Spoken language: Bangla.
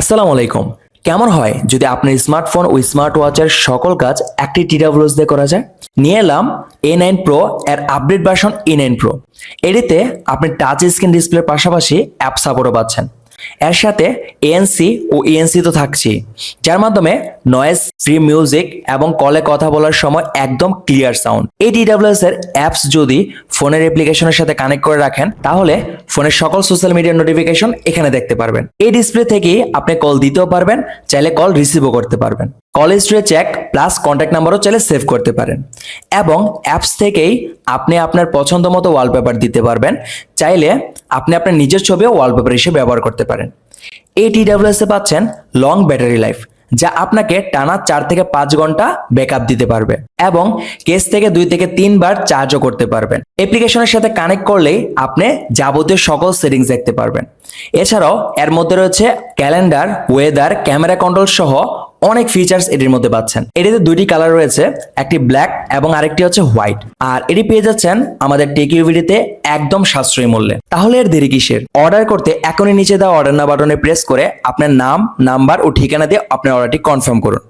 আসসালামু আলাইকুম। কেমন হয় যদি আপনার স্মার্টফোন ও স্মার্ট ওয়াচের সকল কাজ একটি টিডাব্লিউএস দিয়ে করা যায়? নিয়ে এলাম এ নাইন প্রো এর update version A nine Pro এটিতে আপনি টাচ স্ক্রিন ডিসপ্লের পাশাপাশি অ্যাপ সাপোর্টও পাচ্ছেন। এর সাথে এএনসি ও ইএনসি তো থাকছে যার মাধ্যমে নয়েজ ফ্রি মিউজিক এবং কলে কথা বলার সময় একদম ক্লিয়ার সাউন্ড এই ডিডাব্লিউএস এর অ্যাপস যদি ফোনের অ্যাপ্লিকেশনের সাথে কানেক্ট করে রাখেন, তাহলে ফোনের সকল সোশ্যাল মিডিয়ার নোটিফিকেশন এখানে দেখতে পারবেন। এই ডিসপ্লে থেকেই আপনি কল দিতেও পারবেন, চাইলে কল রিসিভও করতে পারবেন। Call history check plus contact নাম্বারও চাইলে সেভ করতে পারেন। এবং অ্যাপস থেকেই আপনি আপনার পছন্দ মতো ওয়ালপেপার দিতে পারবেন। চাইলে আপনি আপনার নিজের ছবিও ওয়ালপেপার হিসেবে ব্যবহার করতে পারেন। এই টিডাব্লিউএস পাচ্ছেন লং ব্যাটারি লাইফ যা আপনাকে টানা চার থেকে পাঁচ ঘণ্টা ব্যাকআপ দিতে পারবে এবং কেস থেকে দুই থেকে তিনবার চার্জও করতে পারবেন। অ্যাপ্লিকেশনের সাথে কানেক্ট করলেই আপনি যাবতীয় সকল সেটিংস দেখতে পারবেন। এছাড়াও এর মধ্যে রয়েছে ক্যালেন্ডার ওয়েদার ক্যামেরা কন্ট্রোল সহ অনেক ফিচার্স এটির মধ্যে পাচ্ছেন। এটিতে দুইটি কালার রয়েছে, একটি ব্ল্যাক এবং আরেকটি হচ্ছে হোয়াইট আর এটি পেয়ে যাচ্ছেন আমাদের টেকিউভিডিতে একদম সাশ্রয়ী মূল্যে। তাহলে এর দেরি কিসের? অর্ডার করতে এখনই নিচে দেওয়া অর্ডার না বাটনে প্রেস করে আপনার নাম নাম্বার ও ঠিকানা দিয়ে আপনার অর্ডারটি কনফার্ম করুন।